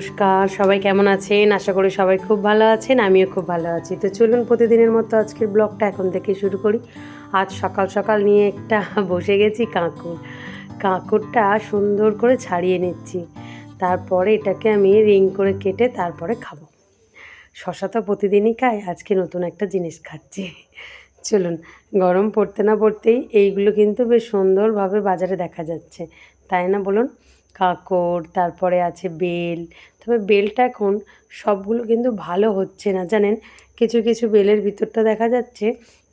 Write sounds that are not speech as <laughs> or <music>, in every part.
নমস্কার, সবাই কেমন আছেন? আশা করি সবাই খুব ভালো আছেন, আমিও খুব ভালো আছি। তো চলুন প্রতিদিনের মতো আজকের ব্লগটা এখন থেকে শুরু করি। আজ সকাল সকাল নিয়ে একটা <laughs> বসে গেছি কাঁকুর। কাঁকুরটা সুন্দর করে ছাড়িয়ে নিচ্ছি। তারপরে এটাকে আমি রিং করে কেটে তারপরে খাব। শশা তো প্রতিদিনই খাই আজকে নতুন একটা জিনিস খাচ্ছি। চলুন, গরম পড়তে না পড়তেই এইগুলো কিন্তু বেশ সুন্দরভাবে বাজারে দেখা যাচ্ছে। তাই না বলুন? কাঁকড়, তারপরে আছে বেল। তবে বেলটা এখন সবগুলো কিন্তু ভালো হচ্ছে না, জানেন? কিছু কিছু বেলের ভিতরটা দেখা যাচ্ছে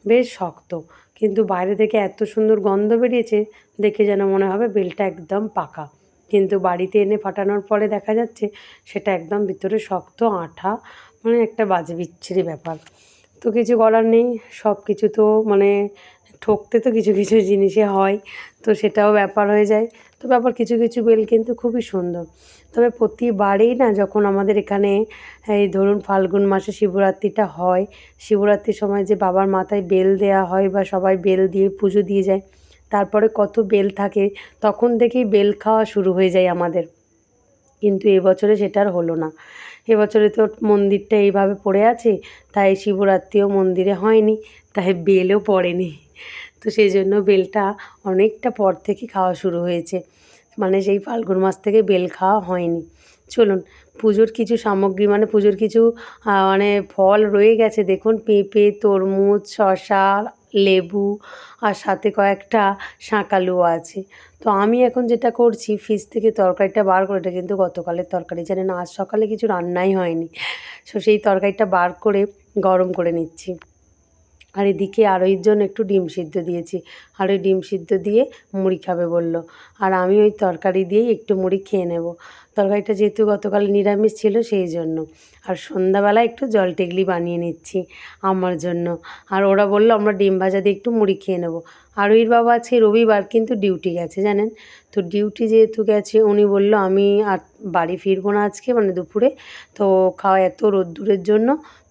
বেশ শক্ত, কিন্তু বাইরে থেকে এত সুন্দর গন্ধ বেরিয়েছে, দেখে যেন মনে হবে বেলটা একদম পাকা। কিন্তু বাড়িতে এনে ফাটানোর পরে দেখা যাচ্ছে সেটা একদম ভিতরে শক্ত আঠা মানে একটা বাজে বিচ্ছিরি ব্যাপার। তো কিছু করার নেই, সব কিছু তো মানে ঠকতে তো কিছু কিছু জিনিসে হয়, তো সেটাও ব্যাপার হয়ে যায়। তো ব্যাপার কিছু কিছু বেল কিন্তু খুবই সুন্দর। তবে প্রতিবারেই না যখন আমাদের এখানে, এই ধরুন ফাল্গুন মাসে শিবরাত্রিটা হয়, শিবরাত্রির সময় যে বাবার মাথায় বেল দেওয়া হয় বা সবাই বেল দিয়ে পুজো দিয়ে যায়, তারপরে কত বেল থাকে, তখন থেকেই বেল খাওয়া শুরু হয়ে যায় আমাদের। কিন্তু এবছরে সেটা আর হলো না। এবছরে তো মন্দিরটা এইভাবে পড়ে আছে, তাই শিবরাত্রিও মন্দিরে হয়নি, তাই বেলও পড়েনি। তো সেই জন্য বেলটা অনেকটা পর থেকে খাওয়া শুরু হয়েছে। মানে সেই ফাল্গুন মাস থেকে বেল খাওয়া হয়নি। চলুন, পুজোর কিছু সামগ্রী মানে পুজোর কিছু মানে ফল রয়ে গেছে। দেখুন, পেঁপে, তরমুজ, শসা, লেবু, আর সাথে কয়েকটা শাঁকালুও আছে। তো আমি এখন যেটা করছি, ফ্রিজ থেকে তরকারিটা বার করে, এটা কিন্তু গতকালের তরকারি জানেন আজ সকালে কিছু রান্নাই হয়নি। সো সেই তরকারিটা বার করে গরম করে নিচ্ছি। আর এদিকে আরোইর জন্য একটু ডিম সিদ্ধ দিয়েছি। আর ওই ডিম সিদ্ধ দিয়ে মুড়ি খাবে বলল। আর আমি ওই তরকারি দিয়েই একটু মুড়ি খেয়ে নেব। তরকারিটা যেহেতু গতকাল নিরামিষ ছিল সেই জন্য। আর সন্ধ্যাবেলা একটু জল টেগলি বানিয়ে নিচ্ছি আমার জন্য। আর ওরা বলল, আমরা ডিম ভাজা দিয়ে একটু মুড়ি খেয়ে নেব। আরোইর বাবা আজকে রবিবার কিন্তু ডিউটি গেছে, জানেন? তো ডিউটি যেহেতু গেছে, উনি বলল, আমি আর বাড়ি ফিরবো না আজকে মানে দুপুরে। তো খাওয়া এত রোদ্দুরের জন্য,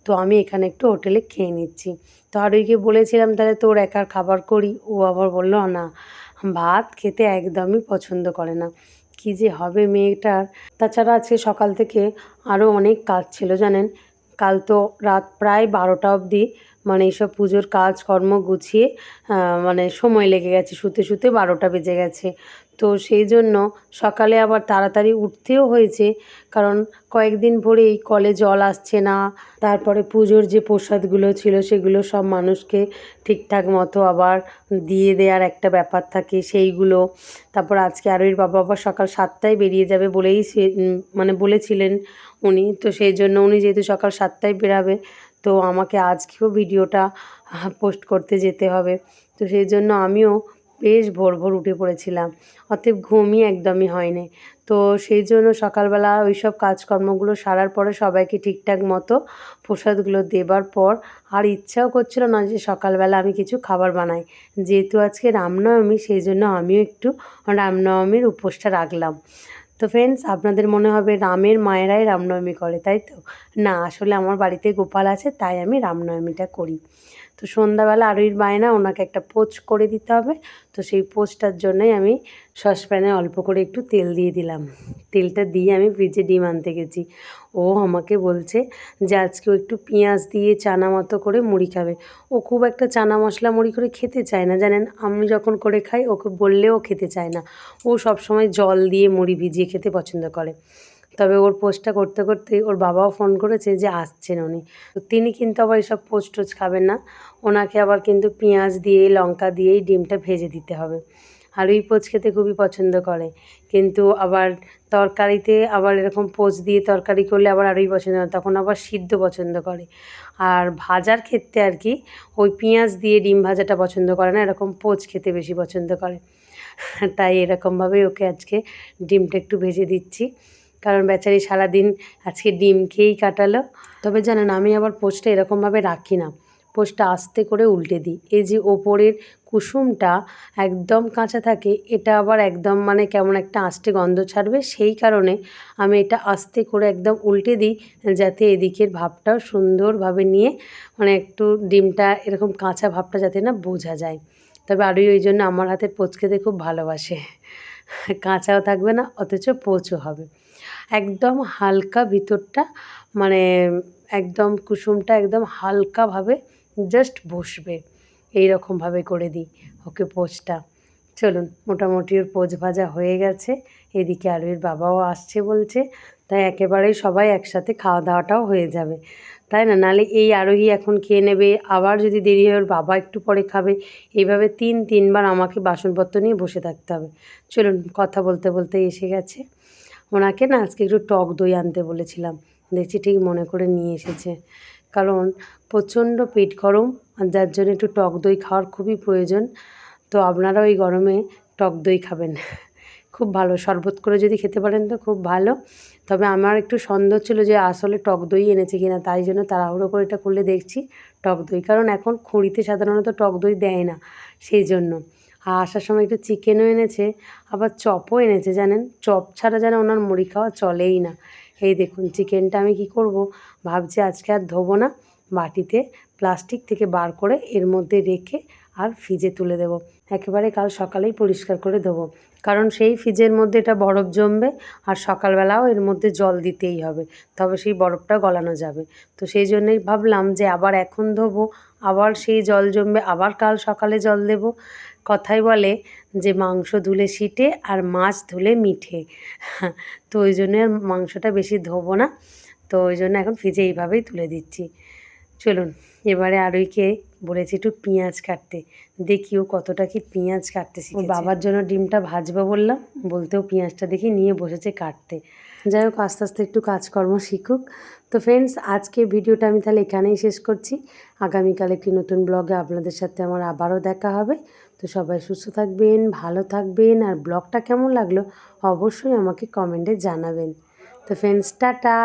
তো আমি এখানে একটু হোটেলে খেয়ে নিচ্ছি। তো আরোইকে বলেছিলাম, তাহলে তোর একার খাবার করি? ও আবার বলল, না, ভাত খেতে একদমই পছন্দ করে না। কী যে হবে মেয়েটার। তাছাড়া আজকে সকাল থেকে আরও অনেক কাজ ছিল, জানেন? কাল তো রাত প্রায় বারোটা অবধি মানে এইসব পুজোর কাজকর্ম গুছিয়ে মানে সময় লেগে গেছে, শুতে শুতে বারোটা বেজে গেছে। তো সেই জন্য সকালে আবার তাড়াতাড়ি উঠতেও হয়েছে। কারণ কয়েকদিন ভরেই কলে জল আসছে না, তারপরে পুজোর যে প্রসাদগুলো ছিল সেগুলো সব মানুষকে ঠিকঠাক মতো আবার দিয়ে দেওয়ার একটা ব্যাপার থাকে সেইগুলো। তারপর আজকে আরোইর বাবা আবার সকাল সাতটায় বেরিয়ে যাবে বলেই মানে বলেছিলেন উনি। তো সেই জন্য উনি যেহেতু সকাল সাতটায় বেরাবে, তো আমাকে আজকেও ভিডিওটা পোস্ট করতে যেতে হবে। তো সেই জন্য আমিও বেশ ভোর ভোর উঠে পড়েছিলাম। অতএব ঘুমই একদমই হয়নি। তো সেই জন্য সকালবেলা ওই সব কাজকর্মগুলো সারার পরে সবাইকে ঠিকঠাক মতো প্রসাদগুলো দেবার পর আর ইচ্ছাও করছিল না যে সকালবেলা আমি কিছু খাবার বানাই। যেহেতু আজকে রামনবমী, সেই জন্য আমিও একটু রামনবমীর উপোসটা রাখলাম। তো ফ্রেন্ডস আপনাদের মনে হবে রামের মায়েরাই রামনবমী করে, তাই তো? না, আসলে আমার বাড়িতে গোপাল আছে, তাই আমি রামনবমীটা করি। তো সন্ধ্যাবেলা আরোইর বায়না, ওনাকে একটা পোচ করে দিতে হবে। তো সেই পোচটার জন্যই আমি সসপ্যানে অল্প করে একটু তেল দিয়ে দিলাম। তেলটা দিয়ে আমি ফ্রিজে ডিম আনতে গেছি। ও আমাকে বলছে যে আজকেও একটু পেঁয়াজ দিয়ে চানা মতো করে মুড়ি খাবে। ও খুব একটা চানা মশলা মুড়ি করে খেতে চায় না, জানেন? আমি যখন করে খাই, ওকে বললেও খেতে চায় না। ও সবসময় জল দিয়ে মুড়ি ভিজিয়ে খেতে পছন্দ করে। তবে ওর পোস্টটা করতে করতে ওর বাবাও ফোন করেছে যে আসছেন উনি। তো তিনি কিন্তু আবার এসব পোস্ট টোস্ট খাবেন না। ওনাকে আবার কিন্তু পেঁয়াজ দিয়ে, লঙ্কা দিয়েই ডিমটা ভেজে দিতে হবে। আর ওই পোচ খেতে খুবই পছন্দ করে। কিন্তু আবার তরকারিতে আবার এরকম পোচ দিয়ে তরকারি করলে আবার আরোই পছন্দ করে তখন আবার সিদ্ধ পছন্দ করে। আর ভাজার ক্ষেত্রে আর কি, ওই পেঁয়াজ দিয়ে ডিম ভাজাটা পছন্দ করে না। এরকম পোচ খেতে বেশি পছন্দ করে। তাই এরকমভাবেই ওকে আজকে ডিমটা একটু ভেজে দিচ্ছি। কারণ বেচারি সারাদিন আজকে ডিম খেয়েই কাটালো। তবে জানেন আমি আবার পোস্টটা এরকমভাবে রাখি না। পোস্টটা আস্তে করে উল্টে দিই। এই যে ওপরের কুসুমটা একদম কাঁচা থাকে, এটা আবার একদম মানে কেমন একটা আস্তে গন্ধ ছাড়বে, সেই কারণে আমি এটা আস্তে করে একদম উল্টে দিই, যাতে এদিকের ভাবটাও সুন্দরভাবে নিয়ে মানে একটু ডিমটা এরকম কাঁচা ভাবটা যাতে না বোঝা যায়। তবে আরোই ওই জন্য আমার হাতের পোচ খেতে খুব ভালোবাসে। কাঁচাও থাকবে না, অথচ পোচও হবে। একদম হালকা ভিতরটা মানে একদম কুসুমটা একদম হালকাভাবে জাস্ট বসবে। এই রকমভাবে করে দিই ওকে পোজটা। চলুন, মোটামুটি ওর পোজ ভাজা হয়ে গেছে। এদিকে আরুইয়ের বাবাও আসছে বলছে, তাই একেবারেই সবাই একসাথে খাওয়া দাওয়াটাও হয়ে যাবে। তাই না? নালে এই আরোহী এখন খেয়ে নেবে, আবার যদি দেরি হয় ওর বাবা একটু পরে খাবে। এইভাবে তিন, তিনবার আমাকে বাসনপত্র নিয়ে বসে থাকতে হবে। চলুন, কথা বলতে বলতে এসে গেছে। ওনাকে না আজকে একটু টক দই আনতে বলেছিলাম। দেখছি ঠিক মনে করে নিয়ে এসেছে। কারণ প্রচণ্ড পেট গরম আর যার জন্য একটু টক দই খাওয়ার খুবই প্রয়োজন। তো আপনারা ওই গরমে টক দই খাবেন। খুব ভালো। শরবত করে যদি খেতে পারেন তো খুব ভালো। তবে আমার একটু সন্দেহ ছিল যে আসলে টক দই এনেছে কিনা, তাই জন্য তাড়াহুড়ো করে এটা করলে দেখছি টক দই। কারণ এখন খুঁড়িতে সাধারণত টক দই দেয় না, সেই জন্য। আর আসার সময় একটু চিকেনও এনেছে, আবার চপও এনেছে, জানেন? চপ ছাড়া যেন ওনার মুড়ি খাওয়া চলেই না। এই দেখুন চিকেনটা আমি কি করব? ভাবছি আজকে আর ধোবো না, বাটিতে প্লাস্টিক থেকে বার করে এর মধ্যে রেখে আর ফ্রিজে তুলে দেবো। একেবারে কাল সকালেই পরিষ্কার করে দেবো কারণ সেই ফ্রিজের মধ্যে এটা বরফ জমবে আর সকালবেলাও এর মধ্যে জল দিতেই হবে। তবে সেই বরফটা গলানো যাবে। তো সেই জন্যই ভাবলাম যে আবার এখন ধোবো আবার সেই জল জমবে, আবার কাল সকালে জল দেব। কথাই বলে যে মাংস ধুলে শিটে আর মাছ ধুলে মিঠে। তো ওই জন্য মাংসটা বেশি ধোবো না। তো ওই জন্য এখন ফ্রিজে এইভাবেই তুলে দিচ্ছি। চলুন, এবারে আরুইকে বলেছি একটু পেঁয়াজ কাটতে। দেখি ও কতটা কি পেঁয়াজ কাটতে শিখেছে। বাবার জন্য ডিমটা ভাজবো বললাম, বলতেও পেঁয়াজটা দেখি নিয়ে বসেছে কাটতে। যাই হোক, আস্তে আস্তে একটু কাজকর্ম শিখুক। তো ফ্রেন্ডস আজকে ভিডিওটা আমি তাহলে এখানেই শেষ করছি। আগামীকাল একটি নতুন ব্লগে আপনাদের সাথে আমার আবারও দেখা হবে। তো সবাই সুস্থ থাকবেন, ভালো থাকবেন, আর ব্লগটা কেমন লাগল অবশ্যই আমাকে কমেন্টে জানাবেন। তো ফ্রেন্ডস টাটা!